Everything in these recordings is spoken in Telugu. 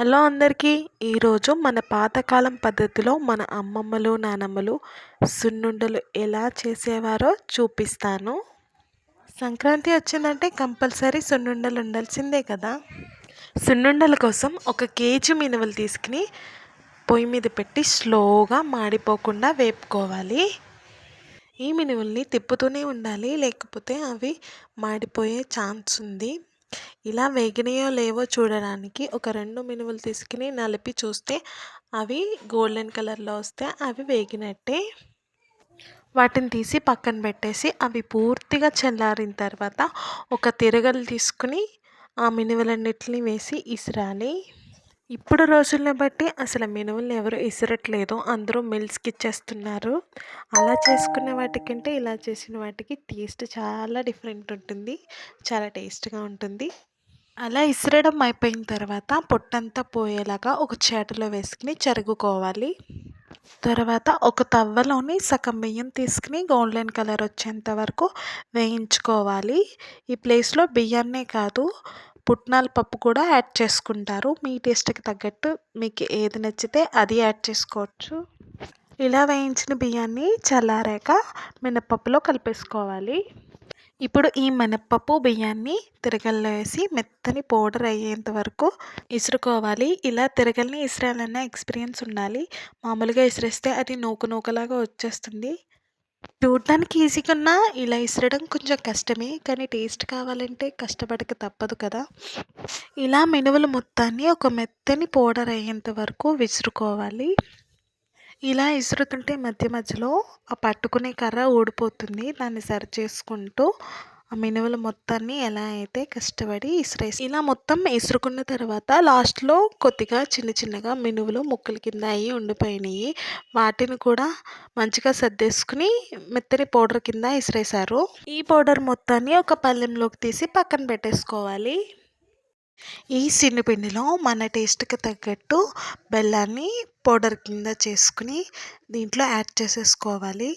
హలో అందరికీ. ఈరోజు మన పాతకాలం పద్ధతిలో మన అమ్మమ్మలు నానమ్మలు సున్నుండలు ఎలా చేసేవారో చూపిస్తాను. సంక్రాంతి వచ్చిందంటే కంపల్సరీ సున్నుండలు ఉండాల్సిందే కదా. సున్నుండల కోసం ఒక కేజీ మినుములు తీసుకుని పొయ్యి మీద పెట్టి స్లోగా మాడిపోకుండా వేపుకోవాలి. ఈ మినువుల్ని తిప్పుతూనే ఉండాలి లేకపోతే అవి మాడిపోయే ఛాన్స్ ఉంది. ఇలా వేగినాయో లేవో చూడడానికి ఒక రెండు మినుములు తీసుకుని నలిపి చూస్తే అవి గోల్డెన్ కలర్లో వస్తే అవి వేగినట్టే. వాటిని తీసి పక్కన పెట్టేసి అవి పూర్తిగా చల్లారిన తర్వాత ఒక తిరగలు తీసుకుని ఆ మినుములన్నిటిని వేసి ఇసిరాలి. ఇప్పుడు రోజులను బట్టి అసలు మినుములు ఎవరు ఇసరట్లేదు. అందరూ మిల్స్కి ఇచ్చేస్తున్నారు. అలా చేసుకున్న వాటికంటే ఇలా చేసిన వాటికి టేస్ట్ చాలా డిఫరెంట్ ఉంటుంది. చాలా టేస్ట్గా ఉంటుంది. అలా ఇసరడం అయిపోయిన తర్వాత పొట్టంతా పోయేలాగా ఒక చేటలో వేసుకుని చెరుగుకోవాలి తర్వాత ఒక తవ్వలోని సగం బియ్యం తీసుకుని గోల్డెన్ కలర్ వచ్చేంత వరకు వేయించుకోవాలి. ఈ ప్లేస్లో బియ్యాన్నే కాదు పుట్నాల పప్పు కూడా యాడ్ చేసుకుంటారు. మీ టేస్ట్కి తగ్గట్టు మీకు ఏది నచ్చితే అది యాడ్ చేసుకోవచ్చు. ఇలా వేయించిన బియ్యాన్ని చల్లారాక మినపప్పులో కలిపేసుకోవాలి. ఇప్పుడు ఈ మినప్పప్పు బియ్యాన్ని తిరగల్లో వేసి మెత్తని పౌడర్ అయ్యేంత వరకు ఇసురుకోవాలి. ఇలా తిరగల్ని ఇసరాలన్న ఎక్స్పీరియన్స్ ఉండాలి. మామూలుగా ఇసిరేస్తే అది నూకు నూకలాగా వచ్చేస్తుంది. చూడడానికి ఈజీగా ఉన్నా ఇలా ఇసరడం కొంచెం కష్టమే కానీ టేస్ట్ కావాలంటే కష్టపడక తప్పదు కదా. ఇలా మినుముల మొత్తాన్ని ఒక మెత్తని పౌడర్ అయ్యేంత వరకు విసురుకోవాలి. ఇలా ఇసురుతుంటే మధ్య మధ్యలో ఆ పట్టుకునే కర్ర ఊడిపోతుంది. దాన్ని సరి చేసుకుంటూ ఆ మినువులు మొత్తాన్ని ఎలా అయితే కష్టపడి ఇసురేసి ఇలా మొత్తం ఇసురుకున్న తర్వాత లాస్ట్లో కొద్దిగా చిన్న చిన్నగా మినువులు ముక్కల కింద అయ్యి ఉండిపోయినాయి. వాటిని కూడా మంచిగా సర్దేసుకుని మెత్తని పౌడర్ కింద ఇసిరేశారు. ఈ పౌడర్ మొత్తాన్ని ఒక పళ్ళెంలోకి తీసి పక్కన పెట్టేసుకోవాలి. ఈ సిన్నిపిండిలో మన టేస్ట్కి తగ్గట్టు బెల్లాన్ని పౌడర్ కింద చేసుకుని దీంట్లో యాడ్ చేసేసుకోవాలి.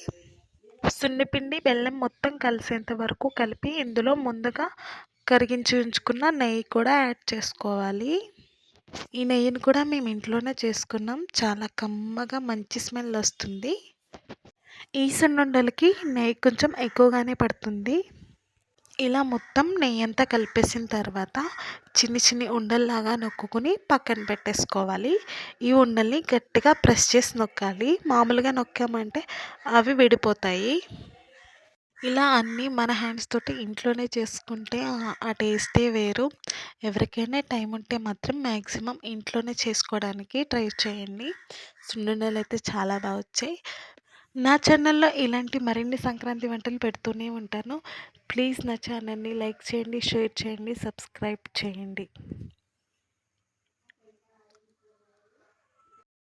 సున్నిపిండి బెల్లం మొత్తం కలిసేంత వరకు కలిపి ఇందులో ముందుగా కరిగించి ఉంచుకున్న నెయ్యి కూడా యాడ్ చేసుకోవాలి. ఈ నెయ్యిని కూడా మేము ఇంట్లోనే చేసుకున్నాం. చాలా కమ్మగా మంచి స్మెల్ వస్తుంది. ఈ సున్నుండలకి నెయ్యి కొంచెం ఎక్కువగానే పడుతుంది. ఇలా మొత్తం నెయ్యి అంతా కలిపేసిన తర్వాత చిన్ని చిన్ని ఉండల్లాగా నొక్కుని పక్కన పెట్టేసుకోవాలి. ఈ ఉండల్ని గట్టిగా ప్రెస్ చేసి నొక్కాలి. మామూలుగా నొక్కామంటే అవి విడిపోతాయి. ఇలా అన్నీ మన హ్యాండ్స్ తోటి ఇంట్లోనే చేసుకుంటే ఆ టేస్టే వేరు. ఎవరికైనా టైం ఉంటే మాత్రం మ్యాక్సిమం ఇంట్లోనే చేసుకోవడానికి ట్రై చేయండి. సున్నుండలు అయితే చాలా బాగా వచ్చాయి. నా ఛానల్లో ఇలాంటి మరిన్ని సంక్రాంతి వంటలు పెడుతూనే ఉంటాను. ప్లీజ్ నా ఛానల్ని లైక్ చేయండి షేర్ చేయండి సబ్స్క్రైబ్ చేయండి.